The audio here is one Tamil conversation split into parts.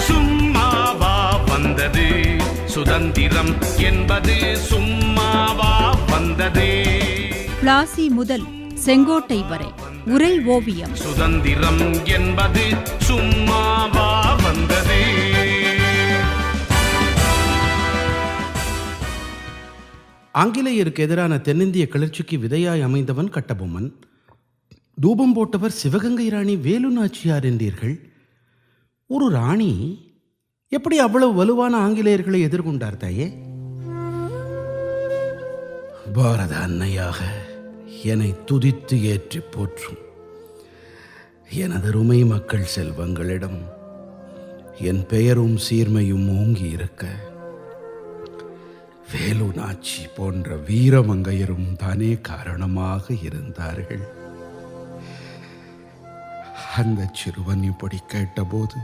சும்மாவா வந்தது? சுதந்திரம் என்பது சும்மாவா வந்தது? பிளாசி முதல் செங்கோட்டை வரை உரை ஓவியம். சுதந்திரம் என்பது சும்மாவா வந்தது? ஆங்கிலேயருக்கு எதிரான தென்னிந்திய கிளர்ச்சிக்கு விதையாய் அமைந்தவன் கட்டபொம்மன். தூபம் போட்டவர் சிவகங்கை ராணி வேலு நாச்சியார் என்றீர்கள் ஒரு ராணி எப்படி அவ்வளவு வலுவான ஆங்கிலேயர்களை எதிர்கொண்டார் தாயே? பாரத அன்னையாக என்னை துதித்து ஏற்றி போற்றும். எனதருமை மக்கள் செல்வங்களிடம் என் பெயரும் சீர்மையும் ஓங்கி இருக்க வேலு நாச்சி போன்ற வீரமங்கையரும் தானே காரணமாக இருந்தார்கள். அந்த சிறுவன் இப்படி கேட்டபோது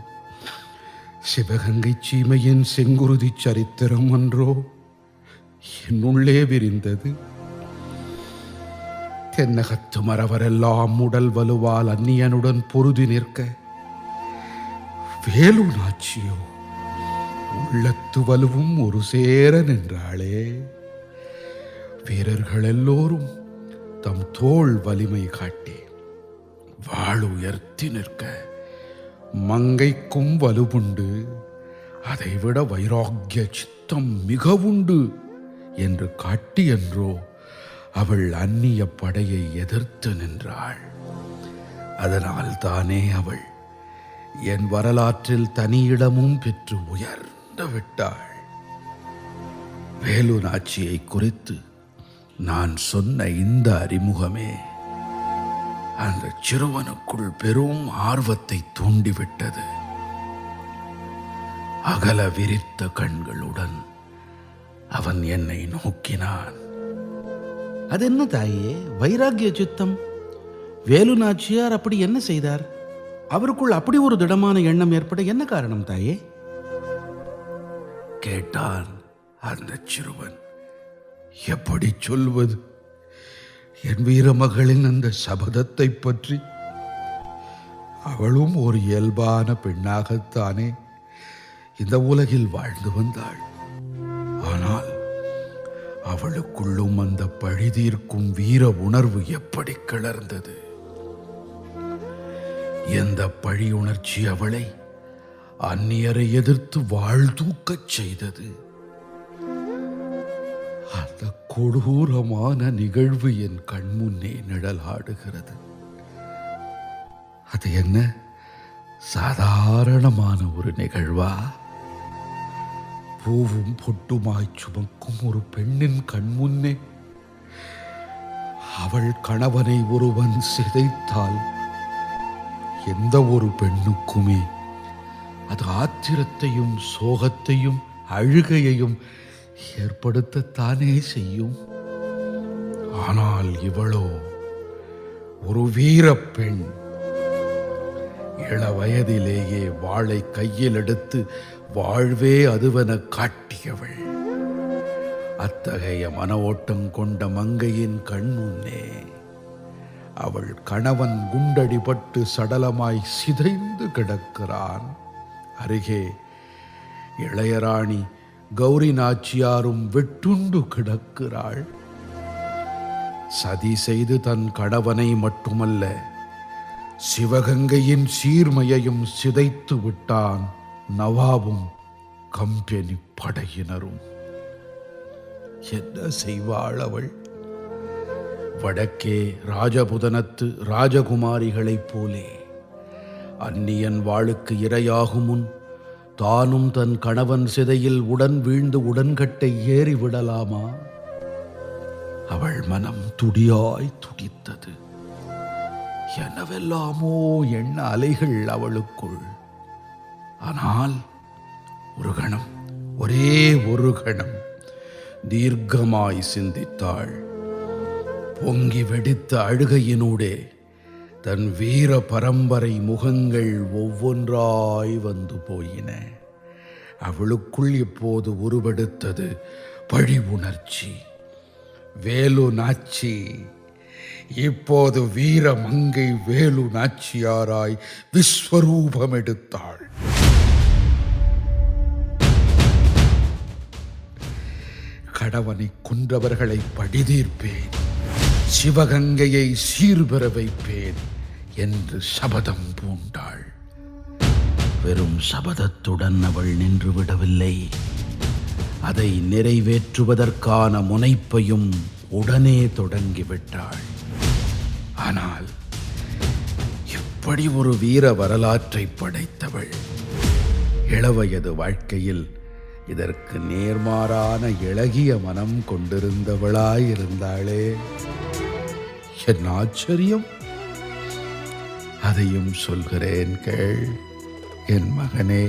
சிவகங்கை சீமையின் செங்குருதி சரித்திரம் ஒன்றோ என்னுள்ளே விரிந்தது. தென்னகத்து மறவரெல்லாம் உடல் வலுவால் அந்நியனுடன் பொருதி நிற்க வேலு நாச்சியோ உள்ளத்து வலுவும் ஒரு சேர நின்றாளே. வீரர்கள் எல்லோரும் தம் தோள் வலிமை காட்டி வாள் உயர்த்தி நிற்க. மங்கைக்கும் வலுவுண்டு. அதைவிட வைராக்கிய சித்தம் மிகவுண்டு என்று காட்டி என்றோ அவள் அந்நிய படையை எதிர்த்து நின்றாள். அதனால் தானே அவள் என் வரலாற்றில் தனியிடமும் பெற்று உயர்ந்து விட்டாள். வேலு நாச்சியை குறித்து நான் சொன்ன இந்த அறிமுகமே அந்த சிறுவனுக்குள் பெரும் ஆர்வத்தை தூண்டிவிட்டது. அகல விரித்த கண்களுடன் அவன் என்னை நோக்கினான். அது என்ன தாயே? வைராகிய சித்தம்? வேலு நாச்சியார் அப்படி என்ன செய்தார்? அவருக்குள் அப்படி ஒரு திடமான எண்ணம் ஏற்பட என்ன காரணம் தாயே? கேட்டான் அந்த சிறுவன். எப்படி சொல்வது? என் வீரமகளின் அந்த சபதத்தை பற்றி. அவளும் ஒரு இயல்பான பெண்ணாகத்தானே இந்த உலகில் வாழ்ந்து வந்தாள். ஆனால் அவளுக்குள்ளும் அந்த பழிதீர்க்கும் வீர உணர்வு எப்படி கிளர்ந்தது? எந்த பழி உணர்ச்சி அவளை அந்நியரை எதிர்த்து வாழ்தூக்கச் செய்தது? அந்த கொடூரமான நிகழ்வு என் கண்முன்னே நிழலாடுகிறது. அது என்ன? சாதாரணமான ஒரு நிகழ்வா? பூவும் பொட்டுமாய் சுமக்கும் ஒரு பெண்ணின் கண்முன்னே. அவள் கணவனை ஒருவன் சிதைத்தால் எந்த ஒரு பெண்ணுக்குமே அது ஆத்திரத்தையும் சோகத்தையும் அழுகையையும் ஏற்படுத்தத்தானே செய்யும். ஆனால் இவளோ ஒரு வீர பெண். இள வயதிலேயே வாளை கையில் எடுத்து வாழ்வே அதுவென காட்டியவள். அத்தகைய மன ஓட்டம் கொண்ட மங்கையின் கண் முன்னே அவள் கணவன் குண்டடிபட்டு சடலமாய் சிதைந்து கிடக்கிறான். அருகே இளையராணி கௌரி நாச்சியாரும் வெட்டுண்டு கிடக்கிறாள். சதி செய்து தன் கணவனை மட்டுமல்ல சிவகங்கையின் சீர்மையையும் சிதைத்து விட்டான் நவாபும் கம்பெனி படையினரும். என்ன செய்வாள் அவள்? வடக்கே ராஜபுதனத்து ராஜகுமாரிகளைப் போலே அந்நியன் வாளுக்கு இரையாகும் முன் தானும் தன் கணவன் சிதையில் உடன் வீழ்ந்து உடன்கட்டை ஏறி விடலாமா? அவள் மனம் துடியாய் துடித்தது. எனவெல்லாமோ எண்ண அலைகள் அவளுக்குள். ஆனால் ஒரு கணம் ஒரே ஒரு கணம் தீர்க்கமாய் சிந்தித்தாள். பொங்கி வெடித்த அழுகையினூடே தன் வீர பரம்பரை முகங்கள் ஒவ்வொன்றாய் வந்து போயின. அவளுக்குள் இப்போது உருவெடுத்தது பழி உணர்ச்சி. வேலு நாச்சி. இப்போது வீர மங்கை வேலு நாச்சியாராய் விஸ்வரூபம் எடுத்தாள் கடவனை கொன்றவர்களை படிதீர்ப்பேன் சிவகங்கையை சீர்பெற வைப்பேன். என்று சபதம் பூண்டாள். வெறும் சபதத்துடன் அவள் நின்று விடவில்லை. அதை நிறைவேற்றுவதற்கான முனைப்பையும் உடனே தொடங்கிவிட்டாள் ஆனால் இப்படி ஒரு வீர வரலாற்றை படைத்தவள் இளவயது வாழ்க்கையில் இதற்கு நேர்மாறான இளகிய மனம் கொண்டிருந்தவளாயிருந்தாளே. என் ஆச்சரியம்! அதையும் சொல்கிறேன் கேள். என் மகனே.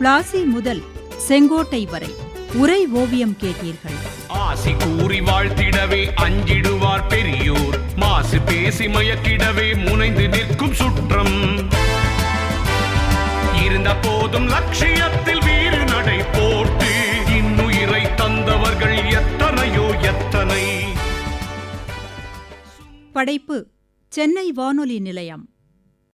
பிளாசி முதல் செங்கோட்டை வரை உரை ஓவியம் கேட்டீர்கள். ஆசி கூறி வாழ்த்திடவே அஞ்சிடுவார் பெரியோர். மாசு பேசி மயக்கிடவே முனைந்து நிற்கும் சுற்றம். இருந்த போதும் லட்சியத்தில் படைப்பு சென்னை வானொலி நிலையம்.